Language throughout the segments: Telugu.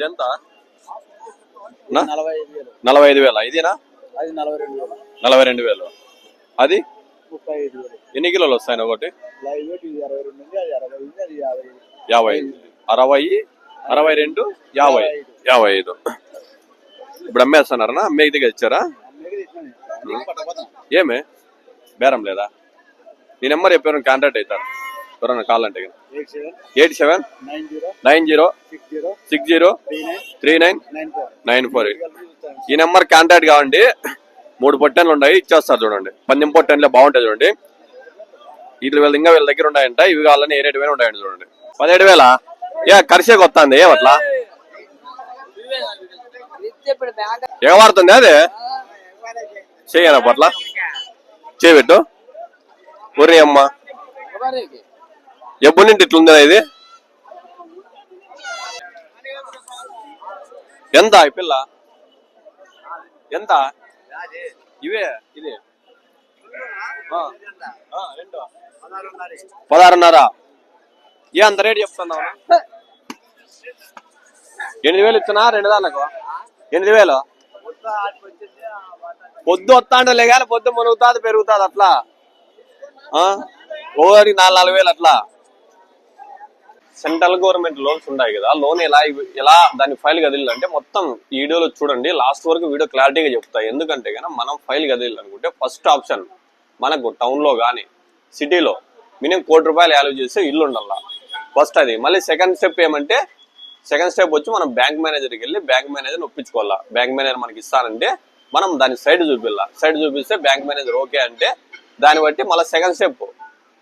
ఇదెంత? నలభై ఐదు వేలు. ఇదేనా? నలభై రెండు వేలు. అది? ఎన్ని కిలోలు వస్తాయి ఒకటి? యాభై అరవై అరవై రెండు యాభై. యాభై ఐదు. ఇప్పుడు అమ్మేస్తున్నారా అమ్మేకి దగ్గర ఇచ్చారా. ఏమే? బేరం లేదా? నీ నెంబర్ చెప్పారు కాంటాక్ట్ అవుతారు. ఎవరన్నా కావాలంటే eight seven eight seven nine zero six zero three nine nine four. ఈ నెంబర్ కాంటాక్ట్ కావండి. మూడు పొట్టెన్లు ఉన్నాయి ఇచ్చేస్తారు చూడండి. పందెం పొట్టెన్లే బాగుంటాయి చూడండి. వీటి వీళ్ళ ఇంకా వీళ్ళ దగ్గర ఉన్నాయంట ఇవి కావాలని ఏ రేటు వేలు ఉంటాయండి చూడండి. పదిహేడు వేల? ఏ కరిసేకి వస్తుంది ఏమట్లా ఎగవాడుతుంది అదే? చెయ్యనా పట్ల చేయబెట్టు ఊరి అమ్మ. ఎప్పుడు నుండి ఇట్లుందా ఇది? ఎంత ఈ పిల్ల? ఎంత ఇవే ఇది. పదహారున్నర. ఏ అంత రేటు చెప్తున్నావు? ఎనిమిది వేలు ఇస్తున్నా రెండు దానికి? ఎనిమిది వేలు? పొద్దు వస్తా అంటే పొద్దు మునుగుతాది పెరుగుతాది అట్లా? ఆ? నాలుగు నాలుగు వేలు అట్లా? సెంట్రల్ గవర్నమెంట్ లోన్స్ ఉన్నాయి కదా లోన్ ఎలా ఎలా దాని ఫైల్ కదిలిందంటే మొత్తం వీడియోలో చూడండి లాస్ట్ వరకు వీడియో క్లారిటీగా చెప్తాయి ఎందుకంటే కానీ మనం ఫైల్ కదిలిందనుకుంటే ఫస్ట్ ఆప్షన్ మనకు టౌన్లో కానీ సిటీలో మినిమం కోటి రూపాయలు వాల్యూ చేస్తే ఇల్లు ఉండాల. ఫస్ట్ అది. మళ్ళీ సెకండ్ స్టెప్ ఏమంటే సెకండ్ స్టెప్ వచ్చి మనం బ్యాంక్ మేనేజర్కి వెళ్ళి బ్యాంక్ మేనేజర్ని ఒప్పించుకోవాలా. బ్యాంక్ మేనేజర్ మనకి ఇస్తానంటే మనం దాని సైడ్ చూపిల్లా. సైడ్ చూపిస్తే బ్యాంక్ మేనేజర్ ఓకే అంటే దాన్ని బట్టి మళ్ళీ సెకండ్ స్టెప్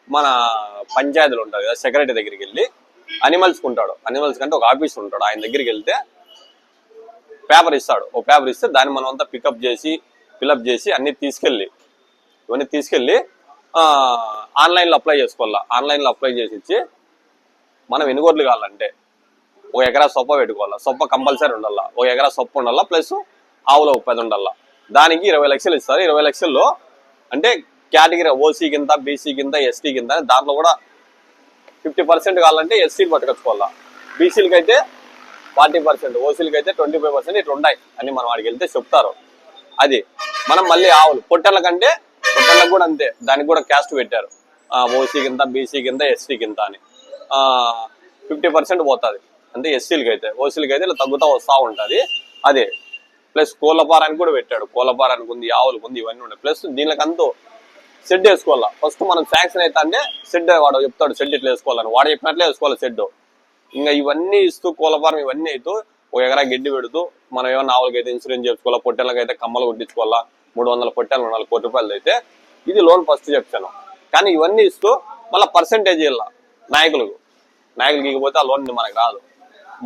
మన పంచాయతీలు ఉంటారు కదా సెక్రటరీ దగ్గరికి వెళ్ళి అనిమల్స్ ఉంటాడు. అనిమల్స్ కంటే ఒక ఆఫీస్ ఉంటాడు. ఆయన దగ్గరికి వెళ్తే పేపర్ ఇస్తాడు. ఒక పేపర్ ఇస్తే దాన్ని మనం అంతా పికప్ చేసి ఫిలప్ చేసి అన్ని తీసుకెళ్ళి ఇవన్నీ తీసుకెళ్ళి ఆన్లైన్లో అప్లై చేసుకోవాలా? ఆన్లైన్లో అప్లై చేసి ఇచ్చి మనం ఎన్ని కావాలంటే ఒక ఎకరా సొప్ప పెట్టుకోవాలా? సొప్ప కంపల్సరీ ఉండాలా? ఒక ఎకరా సొప్ప ఉండాలా? ప్లస్ ఆవుల పది ఉండాలా? దానికి ఇరవై లక్షలు ఇస్తారు. ఇరవై లక్షల్లో అంటే కేటగిరీ ఓసీ కింద బీసీ కింద ఎస్టీ కింద దాంట్లో కూడా ఫిఫ్టీ పర్సెంట్ కావాలంటే ఎస్సీలు పట్టుకొచ్చుకోవాలా. బీసీలకి అయితే ఫార్టీ పర్సెంట్ ఓసీలకి అయితే ట్వంటీ ఫైవ్ పర్సెంట్ ఇట్లా ఉన్నాయి అని మనం వాడికి వెళ్తే చెప్తారు. అది మనం మళ్ళీ ఆవులు పొట్టెళ్ళ కంటే పొట్టెళ్ళకు కూడా అంతే దానికి కూడా క్యాస్ట్ పెట్టారు. ఓసీ కింద బీసీ కింద ఎస్సీ కింద అని. ఫిఫ్టీ పర్సెంట్ పోతుంది. అంటే ఎస్సీలకి అయితే ఓసీలకి అయితే ఇలా తగ్గుతూ వస్తూ ఉంటుంది. అదే ప్లస్ కోళ్ళపారానికి కూడా పెట్టాడు. కోళ్ళపారానికి ఉంది ఆవులకు ఉంది ఇవన్నీ ఉన్నాయి. ప్లస్ దీనికంతా షెడ్ వేసుకోవాలా? ఫస్ట్ మనం శాంక్షన్ అయితే అంటే షెడ్ వాడు చెప్తాడు సెడ్ ఇట్లా వేసుకోవాలని. వాడు చెప్పినట్లే వేసుకోవాలి షెడ్ ఇంకా ఇవన్నీ ఇస్తూ కోలఫారం ఇవన్నీ అవుతూ ఒక ఎకరా గడ్డి పెడుతూ మనం ఏమైనా ఆవులకైతే ఇన్సూరెన్స్ చేసుకోవాలా పొట్టెళ్ళకి కమ్మలు కొట్టించుకోవాలా మూడు వందల పొట్టెలు ఉండాలి కోటి రూపాయలు అయితే ఇది లోన్ ఫస్ట్ చెప్తాను కానీ ఇవన్నీ ఇస్తూ మళ్ళీ పర్సెంటేజ్ ఇవ్వాల నాయకులకు. నాయకులకి ఇకపోతే ఆ లోన్ మనకు రాదు.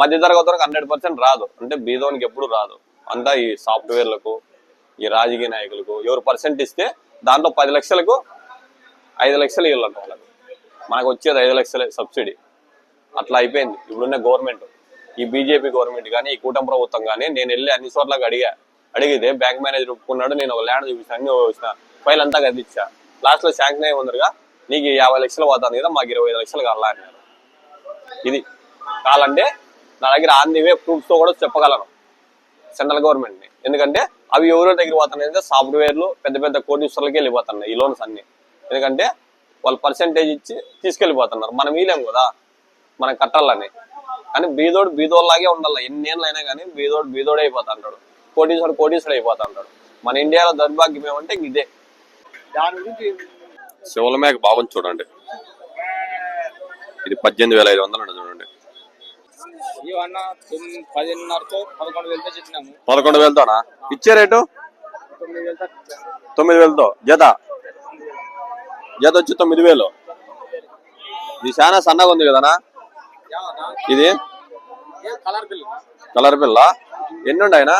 మధ్య తరగతి వరకు హండ్రెడ్ పర్సెంట్ రాదు. అంటే బీదోనికి ఎప్పుడు రాదు. అంతా ఈ సాఫ్ట్వేర్లకు ఈ రాజకీయ నాయకులకు ఎవరు పర్సెంట్ ఇస్తే దాంట్లో పది లక్షలకు ఐదు లక్షలు ఇవ్వాలంట వాళ్ళకి. మనకు వచ్చేది ఐదు లక్షలే సబ్సిడీ. అట్లా అయిపోయింది. ఇప్పుడున్న గవర్నమెంట్ ఈ బీజేపీ గవర్నమెంట్ కానీ ఈ కూటమి ప్రభుత్వం కానీ నేను వెళ్ళి అన్ని చోట్లకి అడిగా. అడిగితే బ్యాంక్ మేనేజర్ ఒప్పుకున్నాడు నేను ఒక ల్యాండ్ చూపించాను అన్ని వచ్చిన ఫైల్ అంతా కదిలిచ్చా లాస్ట్లో శాంక్షన్ అయ్యి ఉందరుగా నీకు యాభై లక్షలు పోతాను కదా మాకు ఇరవై ఐదు లక్షలు కావాలా? అన్నారు. ఇది. కావాలంటే నా దగ్గర ఆన్ ది వే ప్రూఫ్స్తో కూడా చెప్పగలను. సెంట్రల్ గవర్నమెంట్ని. ఎందుకంటే అవి ఎవరి దగ్గర పోతున్నాయి అంటే సాఫ్ట్వేర్లు పెద్ద పెద్ద కోటీశ్వర్లకి వెళ్ళిపోతున్నాయి ఈ లోన్స్ అన్ని. ఎందుకంటే వాళ్ళు పర్సెంటేజ్ ఇచ్చి తీసుకెళ్ళిపోతున్నారు. మనం వీలేం కదా? మనం కట్టాలని. కానీ బీదోడు బీదోళ్ళలాగే ఉండాలి. ఎన్ని ఏళ్ళు అయినా కానీ బీదోడు బీదోడే అయిపోతా అంటాడు కోటీశ్వరుడు కోటీశ్వరుడు అయిపోతా అంటాడు మన ఇండియాలో దౌర్భాగ్యం ఏమంటే ఇదే. దాని గురించి శివుల మేక బాగుంది చూడండి. ఇది పద్దెనిమిది వేల ఐదు వందలు ఇవన్న తొమ్మిది పదిన్నరతో పదకొండు వేలతో చెప్పినాము. పదకొండు వేలతోనా? ఇచ్చే రేటు? తొమ్మిది వేలతో జత? జత వచ్చి తొమ్మిది వేలు. ఇది చాలా సన్నగా ఉంది కదనా? ఇది? కలర్ పిల్ల ఎన్ని ఉన్నాయినా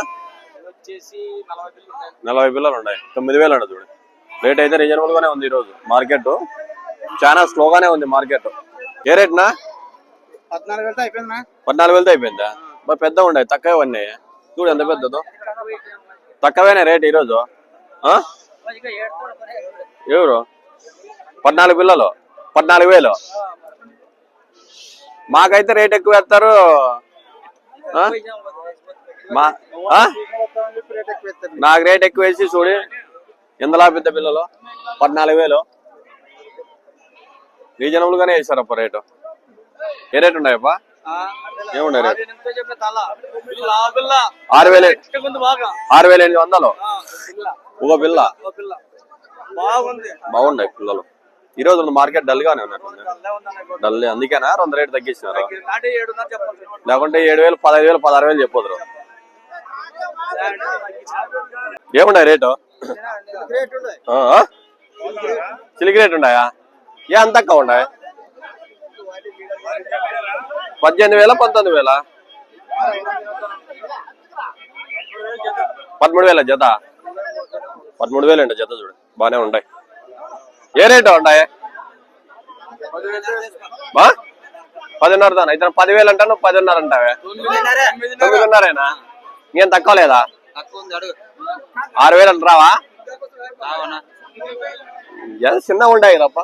నలభై పిల్లలు ఉన్నాయి తొమ్మిది వేలు అండి చూడండి రేట్ అయితే రీజనబుల్ గానే ఉంది ఈరోజు. మార్కెట్ చాలా స్లోగానే ఉంది మార్కెట్ ఏ రేట్నా పద్నాలుగు వేలతో అయిపోయిందా? పద్నాలుగు అయిపోయిందా? మరి పెద్ద ఉన్నాయి తక్కువ ఉన్నాయి. చూడు ఎంత పెద్దదో. తక్కువేనా రేట్ ఈరోజు? ఎవరు? పద్నాలుగు పిల్లలు? పద్నాలుగు వేలు? మాకైతే రేట్ ఎక్కువ వేస్తారు. ఆ? మా ఆ? నాకు రేట్ ఎక్కువ వేసి చూడు. ఎందులా పెద్ద పిల్లలు? పద్నాలుగు వేలు. రీజనబుల్ గానే వేసారప్ప రేటు. ఏ రేట్ ఉన్నాయప్ప ఏమున్నాయి రేట్? ఆరు వేలు. ఆరు వేల ఎనిమిది వందలు? ఒక పిల్ల బాగున్నాయి పిల్లలు. ఈ రోజు మార్కెట్ డల్ గానే ఉందన్న డల్ అందుకేనా? రెండు రేటు తగ్గించినారు. లేకుంటే ఏడు వేలు పదహైదు వేలు పదహారు వేలు చెప్పొద్దు ఏమున్నాయి రేటు? చిలికి రేట్. ఉన్నాయా? ఏ అంత తక్కువ ఉన్నాయి? పద్దెనిమిది వేల పంతొమ్మిది వేల? పదమూడు వేల జత. పదమూడు వేలు అండి జత చూడు. బాగానే ఉంటాయి ఏ రేటు ఉంటాయి బా పదిన్నర దాని? ఇతను పదివేలు అంటాను పదిన్నర అంటావే. తొమ్మిదిన్నరేనా? ఇంకేం తక్కువ లేదా? ఆరు వేలు అంటారావా ఎంత చిన్న ఉంటాయి కదప్ప.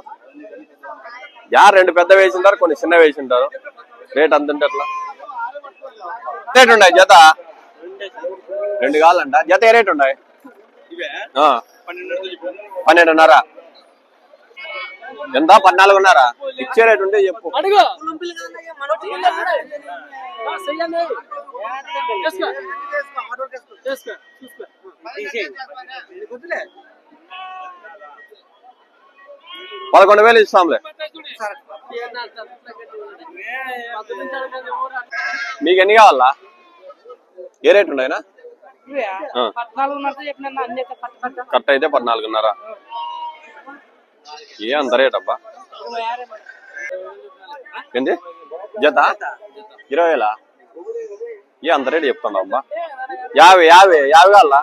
యా రెండు పెద్ద వేసింటారు కొన్ని చిన్న వేసింటారు రేట్ అంత ఉంటే ఎట్లా? రేట్ ఉన్నాయి జత? రెండు కావాలంట. జత ఏ రేట్ ఉన్నాయి? ఆ, పన్నెండున్నర. ఎంత? పద్నాలుగున్నర. ఇచ్చే రేట్ ఉంటే చెప్పు. అడుగు. పదకొండు వేలు ఇస్తాంలే. మీకు ఎన్ని కావాలా? ఏ రేట్ ఉన్నాయినా కట్ కరెక్ట్ అయితే పద్నాలుగున్నర. ఏ అంత రేట్ అబ్బా? ఏంది? జత? ఇరవై వేలా? ఏ అంత రేట్ చెప్తాను అబ్బా? యాభై యాభై యాభై కావాలా?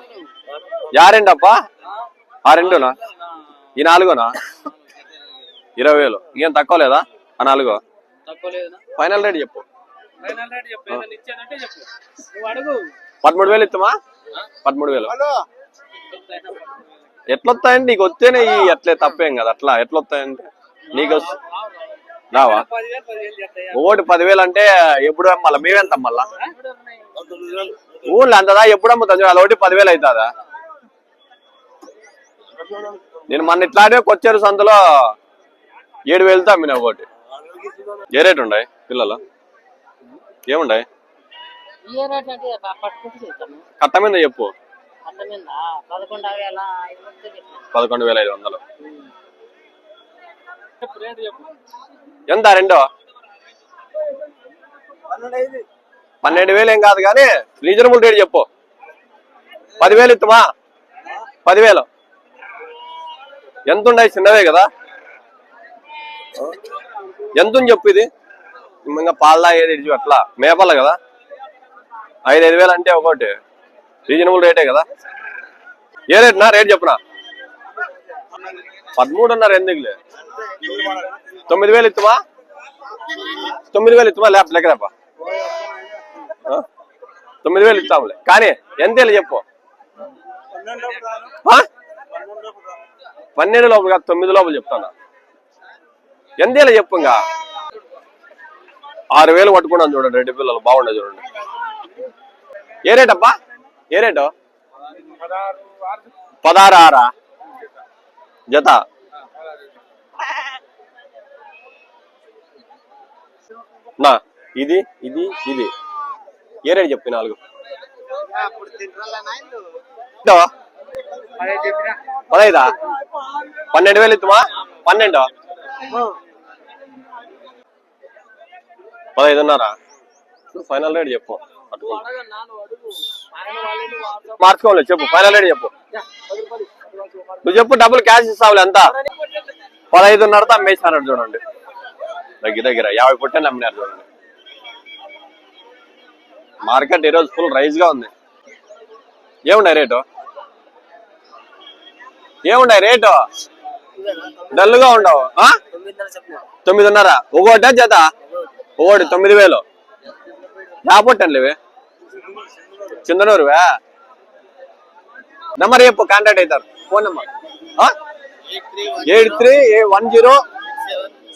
యా రెండు ఆ రెండునా? ఈ నాలుగునా? ఇరవై వేలు ఇంకేం తక్కువ లేదా? ఆ నాలుగు. ఫైనల్ రేట్ చెప్పు. ఫైనల్ రేట్ చెప్పు. ఏదైనా ఇచ్చానంటే చెప్పు. నువ్వు అడుగు. పదమూడు వేలు ఇస్తామా పదమూడు వేలు ఎట్లొస్తాయండి నీకు వస్తేనే ఈ ఎట్లే తప్పేం కదా. అట్లా ఎట్లొస్తాయంటే నీకు రావా? పదివేలు పదివేలు అంటే ఎప్పుడు అమ్మాలా? మేమెంత అమ్మాలా? ఊళ్ళో అంతదా? ఎప్పుడు అమ్ముతాం చూడు, అలా ఒకటి పదివేలు అవుతుందా నేను మొన్న ఇట్లాంటివి కొచ్చారు సంతలో ఏడు వేలతో అమ్మిన ఒకటి. ఏ రేట్ ఉన్నాయి పిల్లలు? ఏముండాయి? కట్ట మీద చెప్పు. పదకొండు వేల ఐదు వందలు. ఎంత? రెండో? పన్నెండు వేలు ఏం కాదు కానీ రీజనబుల్ రేట్ చెప్పు. పదివేలు ఇస్తామా పదివేలు. ఎంత ఉన్నాయి చిన్నవే కదా. ఎంత ఉంది చెప్పు ఇది. ఇంకా పాలదా ఏది అట్లా? మేపల కదా? ఐదు ఐదు వేలు అంటే ఒకటి. రీజనబుల్ రేటే కదా? ఏ రేట్ నా? రేట్ చెప్పునా పదమూడున్నర ఎందుకులే తొమ్మిది వేలు ఇస్తామా తొమ్మిది వేలు ఇస్తామా లేప లెక్కరేపా తొమ్మిది వేలు ఇస్తాములే కానీ ఎంత చెప్పు? ఆ? పన్నెండు లోపల కాదు తొమ్మిది లోపల చెప్తాను? ఎందేలా చెప్పు ఇంకా ఆరు వేలు పట్టుకున్నాను చూడండి రెండు పిల్లలు బాగుండే చూడండి. ఏ రేట్ అబ్బా? ఏ రేటు? పదహారు ఆరా? జత? నా ఇది ఇది ఇది. ఏ రేట్ చెప్పి నాలుగు. పదైదా పన్నెండు వేలు ఇస్తామా పన్నెండు? పదహైదున్నారా. ఫైనల్ రేట్ చెప్పు. మార్చుకోలేదు మార్చుకోవాలి చెప్పు. ఫైనల్ రేట్ చెప్పు. నువ్వు చెప్పు డబ్బులు క్యాష్ ఇస్తావులే ఎంత పదహైదున్నరతో అమ్మేసినారు చూడండి. దగ్గర దగ్గర. యాభై పుట్టని అమ్మినారు చూడండి. మార్కెట్ ఈరోజు ఫుల్ రైజ్గా ఉంది. ఏమున్నాయి రేటు? ఏమున్నాయి రేటు? డల్లుగా ఉండవు. ఆ? తొమ్మిదిన్నర. ఒకటా జత. ఓడి తొమ్మిది వేలు. లేకపోట్టండి చిందనూరువే? నెంబర్ చెప్పు కాంటాక్ట్ అవుతారు. Phone number. Eight three one zero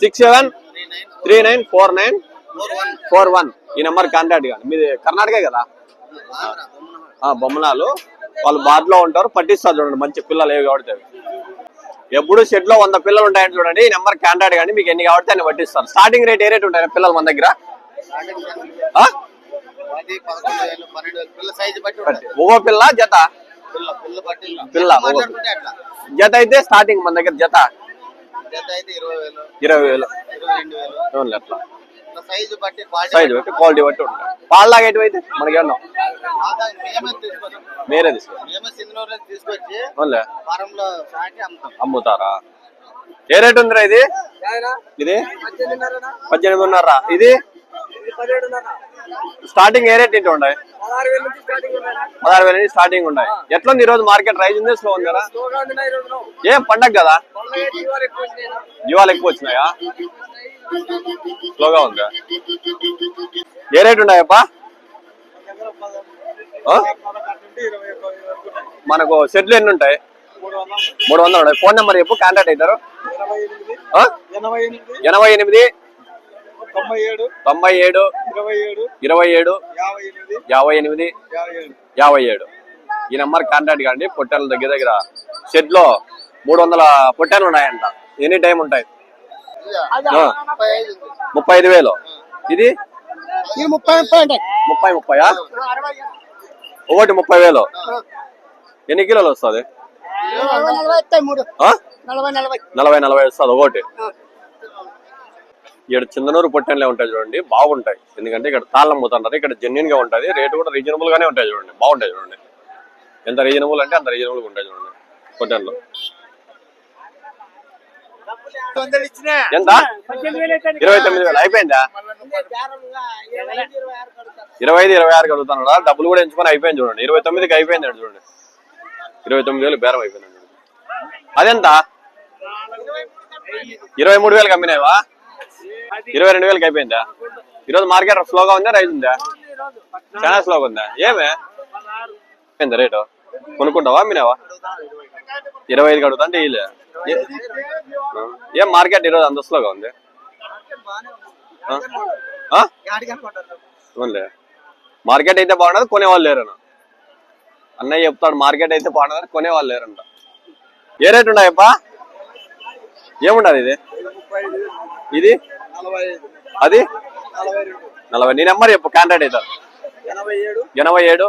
six seven three nine four nine four one. ఈ నెంబర్ కాంటాక్ట్ కానీ మీది కర్ణాటకే కదా? బొమ్మనాలు. వాళ్ళు బాట్లో ఉంటారు పట్టిస్తారు చూడండి మంచి పిల్లలు ఏవి కాబట్టి ఎప్పుడు షెడ్లో వంద పిల్లలు ఉంటాయని చూడండి. ఈ నెంబర్ కాంటాక్ట్ కానీ మీకు ఎన్ని కాబట్టి అన్ని పట్టిస్తారు. స్టార్టింగ్ రేట్ ఏ రేట్ ఉంటాయి పిల్లలు మన దగ్గర. ఒక్కో పిల్ల? జత? పిల్ల జత అయితే స్టార్టింగ్ మన దగ్గర జత? ఇరవై వేలు. ఇరవై వేలు అట్లా. సైజు బట్టి క్వాలిటీ సైజ్ బట్టి క్వాలిటీ బట్టి ఉంటాయి. పాలు లాగేటివి అయితే మనకి ఏమన్నా ఆదాయం మేమే తీసుకొస్తాం మీరే తీసుకో మేమే సింధనూరు తీసుకొచ్చి అవునులే. ఫారంలో సాకి అమ్ముతాం. అమ్ముతారా? ఏ రేట్ ఉందిరా ఇది? ఇది? పద్దెనిమిదిన్నర ఇది? స్టార్టింగ్ ఏ రేట్ ఇంటి ఉన్నాయి పదహారు వేల నుంచి స్టార్టింగ్ ఉన్నాయి. ఎట్లా ఉంది ఈ రోజు మార్కెట్? రైజ్ ఉంది స్లో ఉందా? ఏం పండగ కదా? జీవాలు ఎక్కువ వచ్చినాయా? స్లోగా ఉందా? ఏ రేట్ ఉన్నాయప్పా మనకు సెట్లు ఎన్ని ఉంటాయి? మూడు వందలు ఉన్నాయి. ఫోన్ నెంబర్ చెప్పు కాంటాక్ట్ అవుతారు. ఎనభై ఎనిమిది తొంభై ఏడు ఇరవై ఏడు యాభై ఎనిమిది యాభై ఏడు. ఈ నెంబర్ కాంటాక్ట్ కాండి పొట్టెల దగ్గర దగ్గర. షెడ్లో మూడు వందల పొట్టెలు ఉన్నాయంట. ఎనీ టైం ఉంటాయి. ముప్పై ఐదు వేలు. ఇది? ముప్పై ముప్పై ముప్పయా? ఒకటి ముప్పై వేలు. ఎన్ని కిలోలు వస్తుంది? నలభై? నలభై వస్తుంది ఒకటి. ఇక్కడ చిందనూరు పొట్టెన్లే ఉంటాయి చూడండి బాగుంటాయి. ఎందుకంటే ఇక్కడ తాళ్ళం పోతుంటారు ఇక్కడ జెన్యున్గా ఉంటుంది. రేటు కూడా రీజనబుల్ గానే ఉంటాయి చూడండి బాగుంటాయి చూడండి. ఎంత రీజనబుల్ అంటే అంత రీజనబుల్ ఉంటాయి చూడండి పొట్టెన్లు ఎంత? ఇరవై తొమ్మిది వేలు. అయిపోయిందా? ఇరవై ఐదు ఇరవై ఆరు కడుగుతున్నాడా? డబ్బులు కూడా ఎంచుకొని అయిపోయింది చూడండి. ఇరవై తొమ్మిదికి అయిపోయింది చూడండి. ఇరవై తొమ్మిది వేలు బేరం అయిపోయింది అదెంత? ఇరవై మూడు వేలకు అమ్మినావా? ఇరవై రెండు వేలకు అయిపోయిందా? ఈరోజు మార్కెట్ స్లోగా ఉందా? రైజ్ ఉందా? చాలా స్లోగా ఉందా? ఏమే? రేటు? కొనుక్కుంటావా? అమ్మినావా? ఇరవై ఐదు కడుగుతా అంటే వీలే ఏ- మార్కెట్ ఈరోజు అంత స్లోగా ఉంది? అవునులే మార్కెట్ అయితే బాగుండదు కొనేవాళ్ళు లేరన్న. అన్నయ్య చెప్తాడు మార్కెట్ అయితే బాగుండదు కొనేవాళ్ళు లేరంట. ఏ రేట్ ఉన్నాయప్పా ఏముండదు ఇది? ఇది? అది? నలభై. నీ నెంబర్ చెప్పు కాంటాక్ట్ అవుతారు ఎనభై ఏడు.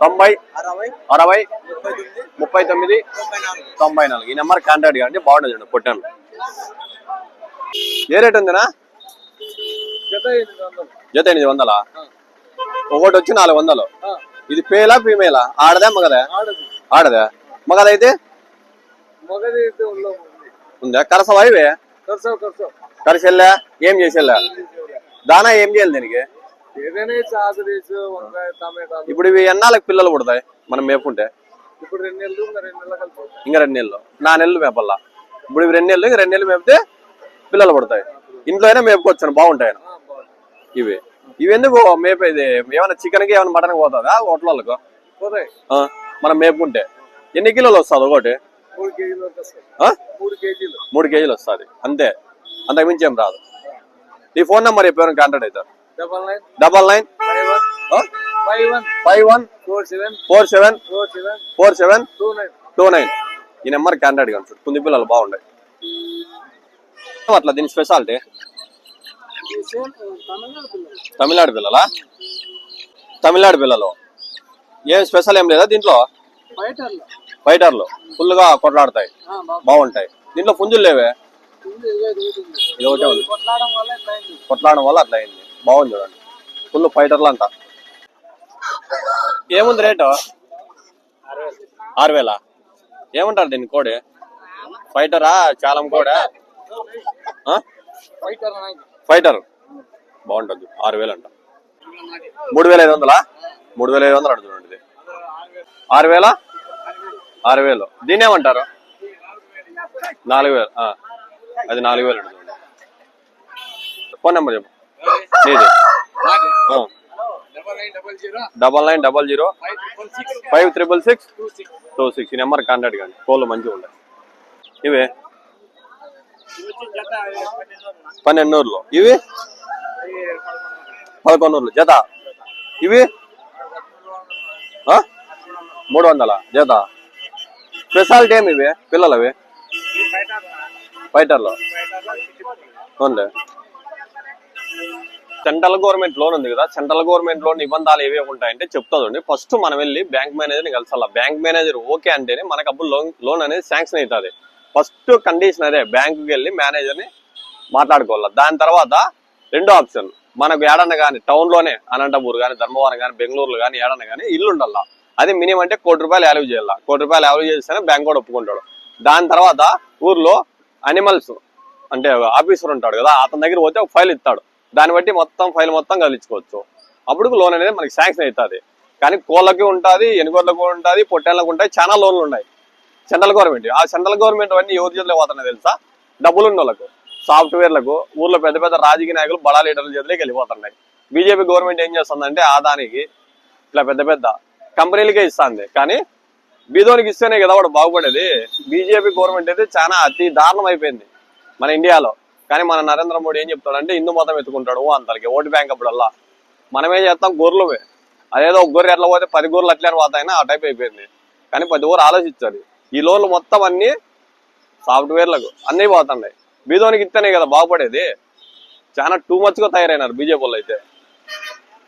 తొంభై అరవై. ముప్పై తొమ్మిది. తొంభై నాలుగు. ఈ నెంబర్ కాంటాక్ట్ కానీ బాగుంటుంది చూడండి పొట్టాను ఏ రేట్ ఉందినా? జత ఎనిమిది వందలు. ఒకటి వచ్చి నాలుగు వందలు. ఇది పేలా ఫీమేలా? ఆడదా మగదా? ఆడదు. ఆడదా? మగదైతే? ఉంది కరసవా ఇవే? కర్సో కర్సో కరిసెల్లా ఏం చేసేలా? దానా ఏం చేయాలి దీనికి? ఇప్పుడు ఇవి ఎన్నాళ్ళకి పిల్లలు పుడతాయి? మనం మేపుకుంటే. ఇంకా రెండు నెలలు నా నెలలు మేపల్లా? ఇప్పుడు ఇవి రెండు నెలలు రెండు నెలలు మేపితే పిల్లలు పుడతాయి. ఇంట్లో అయినా మేపుకోవచ్చు బాగుంటాయి ఇవి. ఇవి ఎందుకు మేపేది? ఏమైనా చికెన్కి ఏమైనా మటన్ పోతుందా? హోటళ్ళకు? మనం మేపుకుంటే. ఎన్ని కిలోలు వస్తుంది ఒకటి? మూడు కేజీలు వస్తుంది. అంతే. అంతకు మించి ఏం రాదు. నీ ఫోన్ నెంబర్ చెప్పారు కాంటాక్ట్ అవుతారు? Double nine. Five one. Seven. Four seven. Four seven. Four seven. Two nine. Two nine. ఈ నెంబర్ కాంటాక్ట్ కానీ కుంది పిల్లలు బాగుంటాయి అట్లా దీని స్పెషాలిటీ తమిళనాడు పిల్లలా? తమిళనాడు పిల్లలు. ఏం స్పెషల్ ఏం లేదా దీంట్లో? ఫైటర్లు ఫుల్గా కొట్లాడతాయి. బాగుంటాయి. దీంట్లో పుంజులు లేవే? ఇది ఒకటే ఉంది. కొట్లాడడం వల్ల అట్లా అయింది. బాగుంది చూడండి. ఫుల్ ఫైటర్లు అంట. ఏముంది రేటు? ఆరు వేల? ఏమంటారు దీన్ని కోడి? ఫైటరా? చాలం కోడా? ఫైటర్. బాగుంటుంది. ఆరు వేలు అంట. మూడు వేల ఐదు వందలా? మూడు వేల ఐదు వందలు అడుగుతుంది ఇది. ఆరు వేల? ఆరు వేలు. దీన్ని ఏమంటారు? నాలుగు వేలు. అది నాలుగు వేలు అడుగుతుంది ఫోన్ నెంబర్ చెప్పు. నీది. Double nine double zero. Five triple six two six ఈ నెంబర్ కాంటాక్ట్ కానీ కోళ్ళు మంచిగా ఉంటాయి ఇవే. పన్నెండు నూరులో ఇవి? పదకొండు వందలు జత. ఇవి? మూడు వందల? జత. స్పెషాలిటీ ఏమి ఇవి? పిల్లలవి? ఫైటర్లో. అవునులే. సెంట్రల్ గవర్నమెంట్ లోన్ ఉంది కదా సెంట్రల్ గవర్నమెంట్ లోన్ నిబంధనలు ఏవి ఉంటాయంటే చెప్తాదండి ఫస్ట్ మనం వెళ్ళి బ్యాంక్ మేనేజర్ని కలిసాల బ్యాంక్ మేనేజర్ ఓకే అంటేనే మనకు అప్పుడు లోన్ లోన్ అనేది శాంక్షన్ అవుతుంది. ఫస్ట్ కండిషన్ అదే బ్యాంకుకి వెళ్ళి మేనేజర్ని మాట్లాడుకోవాలి. దాని తర్వాత రెండో ఆప్షన్ మనకు ఏడన్న కానీ టౌన్లోనే అనంతపూర్ కానీ ధర్మవరం కానీ బెంగళూరులో కానీ ఏడన్న కానీ ఇల్లు ఉండాలా. అది మినిమం అంటే కోటి రూపాయలు యాలూ చేయాలి. కోటి రూపాయలు యాలూ చేస్తేనే బ్యాంక్ కూడా ఒప్పుకుంటాడు. దాని తర్వాత ఊర్లో అనిమల్స్ అంటే ఆఫీసర్ ఉంటాడు కదా అతని దగ్గర పోతే ఒక ఫైల్ ఇస్తాడు. దాన్ని బట్టి మొత్తం ఫైల్ మొత్తం కదిలించుకోవచ్చు. అప్పుడు లోన్ అనేది మనకి శాంక్షన్ అవుతుంది. కానీ కోళ్ళకి ఉంటుంది ఎనుగోళ్ళకు ఉంటుంది పొట్టేళ్ళకు ఉంటాయి చాలా లోన్లు ఉన్నాయి. Central government. ఆ సెంట్రల్ గవర్నమెంట్ అన్ని ఎవరి చేతిలో పోతున్నాయి తెలుసా? డబ్బులు ఉన్న వాళ్ళకు. సాఫ్ట్వేర్లకు ఊర్లో పెద్ద పెద్ద రాజకీయ నాయకులు బడా లీడర్ల చేతిలోకి వెళ్ళిపోతున్నాయి. బీజేపీ గవర్నమెంట్ ఏం చేస్తుందంటే ఆదానికి ఇట్లా పెద్ద పెద్ద కంపెనీలకే ఇస్తుంది. కానీ బీదోనికి ఇస్తేనే కదా వాడు బాగుపడేది. బీజేపీ గవర్నమెంట్ అయితే చాలా అతి దారుణం అయిపోయింది మన ఇండియాలో. కానీ మన నరేంద్ర మోడీ ఏం చెప్తాడంటే హిందూ మతం ఎత్తుకుంటాడు ఓ అంతలకి. Vote bank అప్పుడల్లా. మనమే చేస్తాం? గొర్రెలవే. అదేదో ఒక గొర్రె ఎట్లా పోతే పది గొర్రెలు అట్లే పోతాయినా ఆ టైప్ అయిపోయింది. కానీ పది ఊరు ఆలోచించాలి. ఈ లోన్లు మొత్తం అన్ని సాఫ్ట్వేర్లకు అన్నీ పోతున్నాయి. బీదోనికి ఇస్తేనే కదా బాగుపడేది. చాలా టూ మచ్గా తయారైనారు బీజేపీ వాళ్ళు అయితే.